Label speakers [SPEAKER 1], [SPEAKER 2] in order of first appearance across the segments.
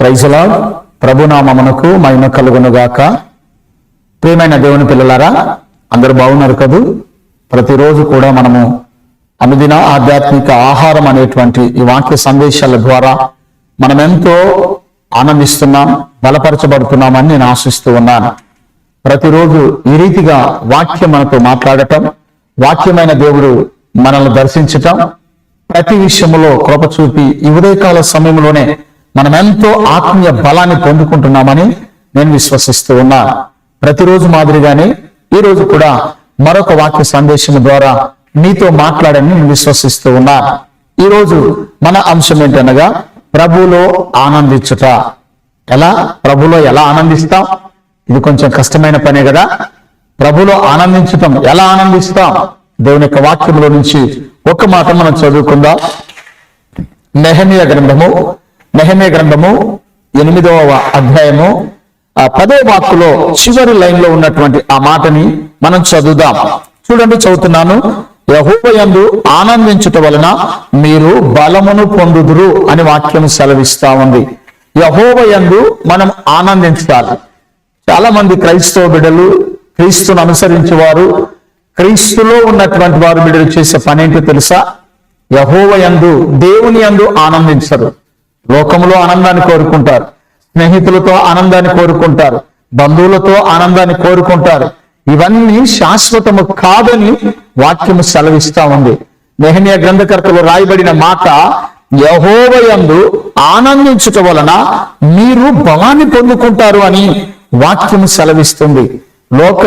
[SPEAKER 1] ప్రైజలా ప్రభునామమునకు మహిమ కలుగునుగాక. ప్రియమైన దేవుని పిల్లలారా అందరూ బాగున్నారు కదూ? ప్రతిరోజు కూడా మనము అనుదిన ఆధ్యాత్మిక ఆహారం అనేటువంటి ఈ వాక్య సందేశాల ద్వారా మనం ఎంతో ఆనందిస్తున్నాం బలపరచబడుతున్నామని నేను ఆశిస్తూ ఉన్నాను. ప్రతిరోజు ఈ రీతిగా వాక్యం మనతో మాట్లాడటం వాక్యమైన దేవుడు మనల్ని దర్శించటం ప్రతి విషయంలో కృప చూపి ఈ ఉదయకాల సమయంలోనే మనం ఎంతో ఆత్మీయ బలాన్ని పొందుకుంటున్నామని నేను విశ్వసిస్తూ ఉన్నా. ప్రతిరోజు మాదిరిగానే ఈ రోజు కూడా మరొక వాక్య సందేశం ద్వారా నీతో మాట్లాడని నేను విశ్వసిస్తూ ఉన్నా. ఈ రోజు మన అంశం ఏంటనగా ప్రభులో ఆనందించుట. ఎలా? ప్రభులో ఎలా ఆనందిస్తాం? ఇది కొంచెం కష్టమైన పనే కదా. ప్రభులో ఆనందించటం ఎలా ఆనందిస్తాం? దేవుని యొక్క వాక్యంలో నుంచి ఒక మాట మనం చదువుకుందాం. నెహమియ గ్రంథము నెహమే గ్రంథము ఎనిమిదవ అధ్యాయము. ఆ పదో వాక్కులో చివరి లైన్లో ఉన్నటువంటి ఆ మాటని మనం చదువుదాం. చూడండి చదువుతున్నాను. యహోవయందు ఆనందించుట వలన మీరు బలమును పొందుదురు అని వాక్యం సెలవిస్తా ఉంది. యహోవయందు మనం ఆనందించాలి. చాలా మంది క్రైస్తవ బిడ్డలు క్రీస్తును అనుసరించే వారు క్రీస్తులో ఉన్నటువంటి వారు బిడ్డలు చేసే పని ఏంటో తెలుసా? యహోవ యందు దేవుని యందు ఆనందించరు. లోకంలో ఆనందాన్ని కోరుకుంటారు. స్నేహితులతో ఆనందాన్ని కోరుకుంటారు. బంధువులతో ఆనందాన్ని కోరుకుంటారు. ఇవన్నీ శాశ్వతము కాదని వాక్యము సెలవిస్తా ఉంది. నెహనియ గ్రంథకర్తలు రాయబడిన మాట యహోవయందు ఆనందించుట వలన మీరు బలాన్ని పొందుకుంటారు అని వాక్యము సెలవిస్తుంది. లోక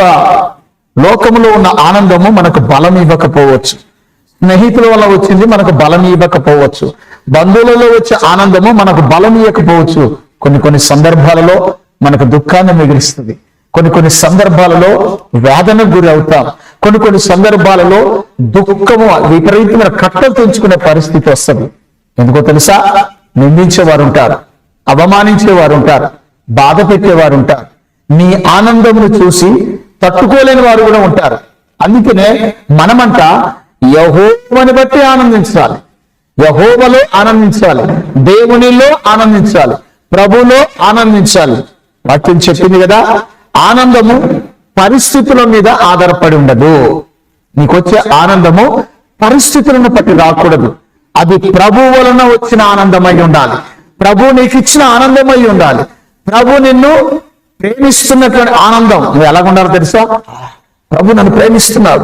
[SPEAKER 1] లోకములో ఉన్న ఆనందము మనకు బలం ఇవ్వకపోవచ్చు స్నేహితుల వల్ల వచ్చింది మనకు బలం ఇవ్వకపోవచ్చు బంధువులలో వచ్చే ఆనందము మనకు బలం ఇవ్వకపోవచ్చు కొన్ని కొన్ని సందర్భాలలో మనకు దుఃఖాన్ని మిగిలిస్తుంది. కొన్ని కొన్ని సందర్భాలలో వేదనకు గురి అవుతాం. కొన్ని కొన్ని సందర్భాలలో దుఃఖము విపరీతమైన కట్టలు తెంచుకునే పరిస్థితి వస్తుంది. ఎందుకో తెలుసా? నిందించేవారు ఉంటారు అవమానించేవారు ఉంటారు బాధ పెట్టేవారు ఉంటారు నీ ఆనందమును చూసి తట్టుకోలేని వారు కూడా ఉంటారు. అందుకనే మనమంట యహోవని బట్టి ఆనందించాలి. యహోవలో ఆనందించాలి. దేవునిలో ఆనందించాలి. ప్రభులో ఆనందించాలి. వాక్యం చెప్పింది కదా ఆనందము పరిస్థితుల మీద ఆధారపడి ఉండదు. నీకొచ్చే ఆనందము పరిస్థితులను బట్టి రాకూడదు. అది ప్రభు వలన వచ్చిన ఆనందమై ఉండాలి. ప్రభు నీకు ఇచ్చిన ఆనందమై ఉండాలి. ప్రభు నిన్ను ప్రేమిస్తున్నటువంటి ఆనందం. నువ్వు ఎలా తెలుసా? ప్రభు నన్ను ప్రేమిస్తున్నాడు.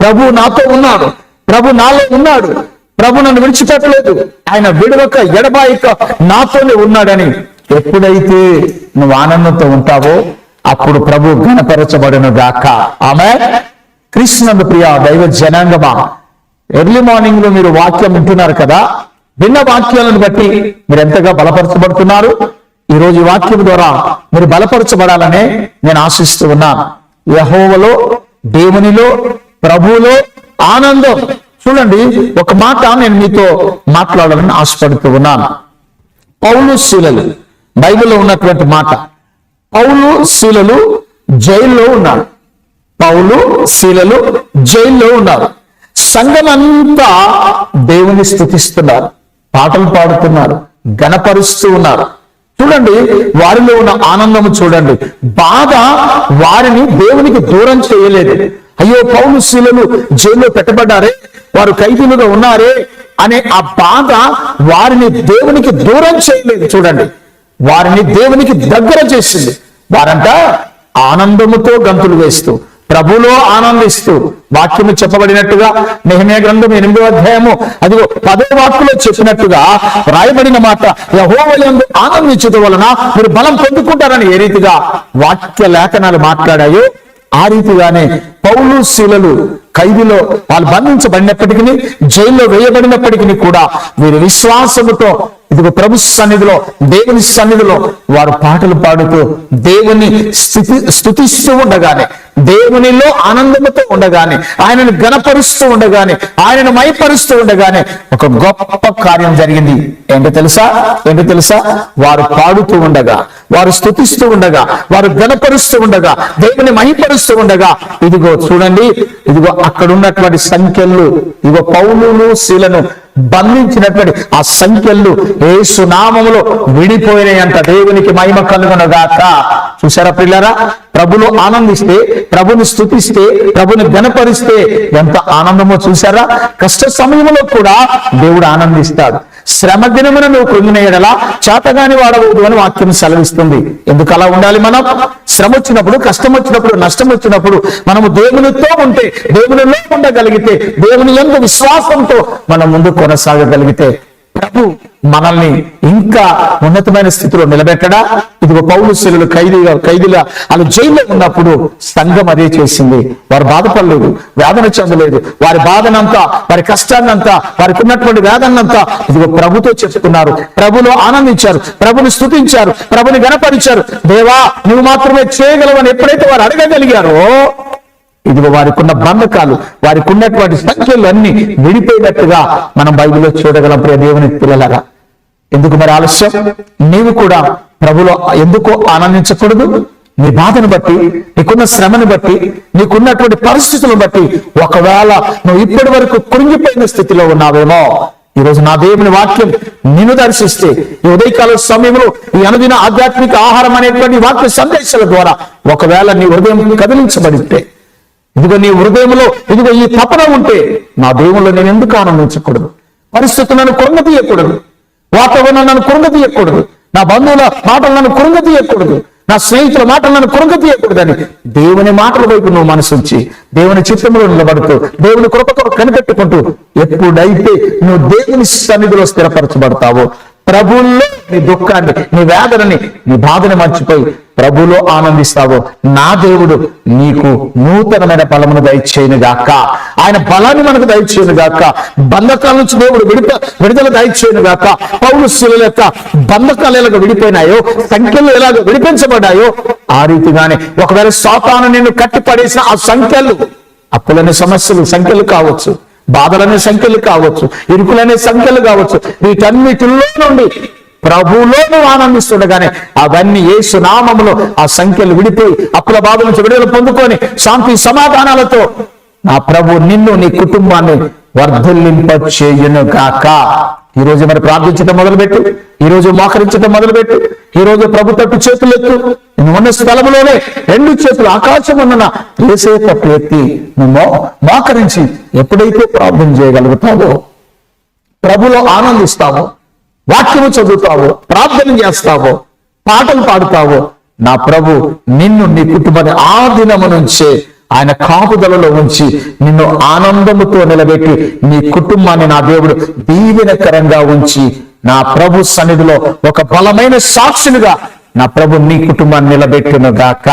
[SPEAKER 1] ప్రభు నాతో ఉన్నాడు. ప్రభు నాలో ఉన్నాడు. ప్రభు నన్ను విడిచిపెట్టలేదు. ఆయన విడవక ఎడబాయిక నాతోనే ఉన్నాడని. ఎప్పుడైతే నువ్వు ఆనందంతో ఉంటావో అప్పుడు ప్రభు ఘనపరచబడిన గాక. ఆమె కృష్ణందు ప్రియ దైవ జనాంగమా ఎర్లీ మార్నింగ్లో మీరు వాక్యం వింటున్నారు కదా? విన్న వాక్యాలను బట్టి మీరు ఎంతగా బలపరచబడుతున్నారు? ఈ రోజు వాక్యం ద్వారా మీరు బలపరచబడాలనే నేను ఆశిస్తూ ఉన్నాను. యహోవలో దేవునిలో ప్రభువులో ఆనందం. చూడండి ఒక మాట నేను మీతో మాట్లాడాలని ఆశపడుతూ ఉన్నాను పౌలు శీలలు బైబిల్లో ఉన్నటువంటి మాట. పౌలు శీలలు జైల్లో ఉన్నారు. పౌలు శీలలు జైల్లో ఉన్నారు. సంఘమంతా దేవుని స్థుతిస్తున్నారు. పాటలు పాడుతున్నారు గణపరుస్తూ ఉన్నారు. చూడండి వారిలో ఉన్న ఆనందము చూడండి. బాధ వారిని దేవునికి దూరం చేయలేదు. అయ్యో పౌలు శీలను జైల్లో పెట్టబడ్డారే వారు ఖైదీలుగా ఉన్నారే అనే ఆ బాధ వారిని దేవునికి దూరం చేయలేదు చూడండి. వారిని దేవునికి దగ్గర చేసింది. వారంట ఆనందముతో గంతులు వేస్తూ ప్రభులో ఆనందిస్తూ వాక్యము చెప్పబడినట్టుగా నెహమే గ్రంథం ఎనిమిదో అధ్యాయము అదిగో పదో వాక్యలో చెప్పినట్టుగా రాయబడిన మాట యహోవలందు ఆనందించడం వలన మీరు బలం పొందుకుంటారని ఏ రీతిగా వాక్య లేఖనాలు మాట్లాడాయో ఆ రీతిగానే పౌలు శీలలు ఖైదీలో వాళ్ళు బంధించబడినప్పటికీ జైల్లో వేయబడినప్పటికీ కూడా వీరి విశ్వాసముతో ఇదిగో ప్రభు సన్నిధిలో దేవుని సన్నిధిలో వారు పాటలు పాడుతూ దేవుని స్థితి స్థుతిస్తూ ఉండగానే దేవునిలో ఆనందముతో ఉండగానే ఆయనను గణపరుస్తూ ఉండగానే ఆయనను మైపరుస్తూ ఉండగానే ఒక గొప్ప కార్యం జరిగింది. ఏంటో తెలుసా? ఏంటో తెలుసా? వారు పాడుతూ ఉండగా వారు స్థుతిస్తూ ఉండగా వారు గణపరుస్తూ ఉండగా దేవుని మహిపరుస్తూ ఉండగా ఇదిగో చూడండి ఇదిగో అక్కడ ఉన్నటువంటి సంఖ్యలు ఇదిగో పౌలును శీలను బంధించినటువంటి ఆ సంఖ్యలు ఏసు నామములో విడిపోయినాయంట. దేవునికి మహిమ కలుగునగాక. చూసారా పిల్లరా? ప్రభును ఆనందిస్తే ప్రభుని స్థుతిస్తే ప్రభుని గణపరిస్తే ఎంత ఆనందమో చూసారా కష్ట సమయంలో కూడా దేవుడు ఆనందిస్తాడు. శ్రమ దినమున నువ్వు కృంగిన చేతగాని వాడవద్దు అని వాక్యం సెలవిస్తుంది. ఎందుకు అలా ఉండాలి మనం? శ్రమ వచ్చినప్పుడు కష్టం వచ్చినప్పుడు నష్టం వచ్చినప్పుడు మనము దేవునితో ఉంటే దేవునిలో ఉండగలిగితే దేవుని ఎందు విశ్వాసంతో మనం ముందు కొనసాగగలిగితే ప్రభు మనల్ని ఇంకా ఉన్నతమైన స్థితిలో నిలబెట్టడా? ఇదిగో పౌలు శిలులు ఖైదీగా ఖైదీగా వాళ్ళు జైల్లో ఉన్నప్పుడు సంఘం అదే చేసింది. వారు బాధపడలేదు వేదన చెందలేదు. వారి బాధనంతా వారి కష్టాన్నంతా వారికి ఉన్నటువంటి వేదనంతా ఇదిగో ప్రభుతో చెప్పుకున్నారు. ప్రభులో ఆనందించారు ప్రభుని స్తుతించారు ప్రభుని గణపరిచారు. దేవా నువ్వు మాత్రమే చేయగలవని ఎప్పుడైతే వారు అడగగలిగారో ఇదిగో వారికి ఉన్న బంధకాలు వారికి ఉన్నటువంటి సంఖ్యలు అన్ని విడిపోయినట్టుగా మనం బైబిల్లో చూడగలం ప్రియ దేవుని పిల్లలరా. ఎందుకు మరి ఆలస్యం? నీవు కూడా ప్రభులో ఎందుకు ఆనందించకూడదు? నీ బాధను బట్టి నీకున్న శ్రమను బట్టి నీకున్నటువంటి పరిస్థితులను బట్టి ఒకవేళ నువ్వు ఇప్పటి వరకు కురింగిపోయిన స్థితిలో ఉన్నావేమో ఈ రోజు నా దేవుని వాక్యం నిన్ను దర్శిస్తే ఈ ఉదయకాల సమయంలో ఈ అనుదిన ఆధ్యాత్మిక ఆహారం అనేటువంటి వాక్య సందేశాల ద్వారా ఒకవేళ నీ హృదయం కదిలించబడితే ఇదిగో నీ హృదయంలో ఇదిగో ఈ తపన ఉంటే నా దేవుళ్ళు నేను ఎందుకు ఆనందించకూడదు? పరిస్థితులు కొంగతీయకూడదు వాతావరణం నన్ను కృంగతీయకూడదు నా బంధువుల మాటలు నన్ను కృంగతీయకూడదు నా స్నేహితుల మాటలు నన్ను కృంగతీయకూడదని దేవుని మాటల వైపు నువ్వు మనసుంచి దేవుని చిత్తంలో నిలబడుతూ దేవుని కృప కనిపెట్టుకుంటూ ఎప్పుడైతే నువ్వు దేవుని సన్నిధిలో స్థిరపరచబడతావో ప్రభుల్లో నీ దుఃఖాన్ని నీ వేదనని నీ బాధని మర్చిపోయి ప్రభులో ఆనందిస్తావో? నా దేవుడు నీకు నూతనమైన బలమును దయచేయను గాక. ఆయన బలాన్ని మనకు దయచేయను గాక. బంధకాల నుంచి దేవుడు విడిప విడుదల దయచేయను గాక. పౌరు శిల యొక్క బంధకాలు ఎలాగ విడిపోయినాయో సంఖ్యలు ఎలాగ విడిపించబడ్డాయో ఆ రీతిగానే ఒకవేళ సాతాను నిన్ను కట్టిపడేసిన ఆ సంఖ్యలు అప్పులనే సమస్యలు సంఖ్యలు కావచ్చు. బాధలనే సంఖ్యలు కావచ్చు ఇరుకులనే సంఖ్యలు కావచ్చు వీటన్నిటిలో నుండి ప్రభువులో నువ్వు ఆనందిస్తుండగానే అవన్నీ ఏసు నామములో ఆ సంఖ్యలు విడిపోయి అప్పుల బాధల నుంచి విడుదల పొందుకొని శాంతి సమాధానాలతో నా ప్రభు నిన్ను నీ కుటుంబాన్ని వర్ధలింప చేయును కాక ఈ రోజు మరి ప్రార్థించడం మొదలుపెట్టు. ఈ రోజు మోకరించడం మొదలుపెట్టు. ఈ రోజు ప్రభు తట్టు చేతులెత్తు నువ్వు ఉన్న స్థలంలోనే రెండు చేతులు ఆకాశం ఉన్న వేసే తప్పు ఎత్తి నువ్వు మోకరించి ఎప్పుడైతే ప్రార్థన చేయగలుగుతావో ప్రభులో ఆనందిస్తావో వాక్యము చదువుతావో ప్రార్థన చేస్తావో పాటలు పాడుతావో నా ప్రభు నిన్ను నీ కుటుంబాన్ని ఆ దినము నుంచే ఆయన కాపుదలలో ఉంచి నిన్ను ఆనందముతో నిలబెట్టి నీ కుటుంబాన్ని నా దేవుడు దీవెనకరంగా ఉంచి నా ప్రభు సన్నిధిలో ఒక బలమైన సాక్షులుగా నా ప్రభు నీ కుటుంబాన్ని నిలబెట్టును గాక.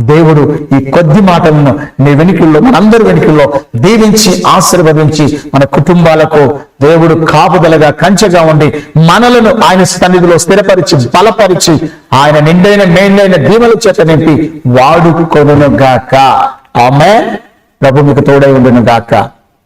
[SPEAKER 1] దేవుడు ఈ కొద్ది మాటలను నీ వెనుకల్లో మనందరి వెనుకల్లో దీవించి ఆశీర్వదించి మన కుటుంబాలకు దేవుడు కాపుదలగా కంచెగా ఉండి మనలను ఆయన సన్నిధిలో స్థిరపరిచి బలపరిచి ఆయన నిండైన మేండైన దీవెల చేత నింపి వాడుకొనును గాక. ఆమె ప్రభు మీకు తోడై ఉండును గాక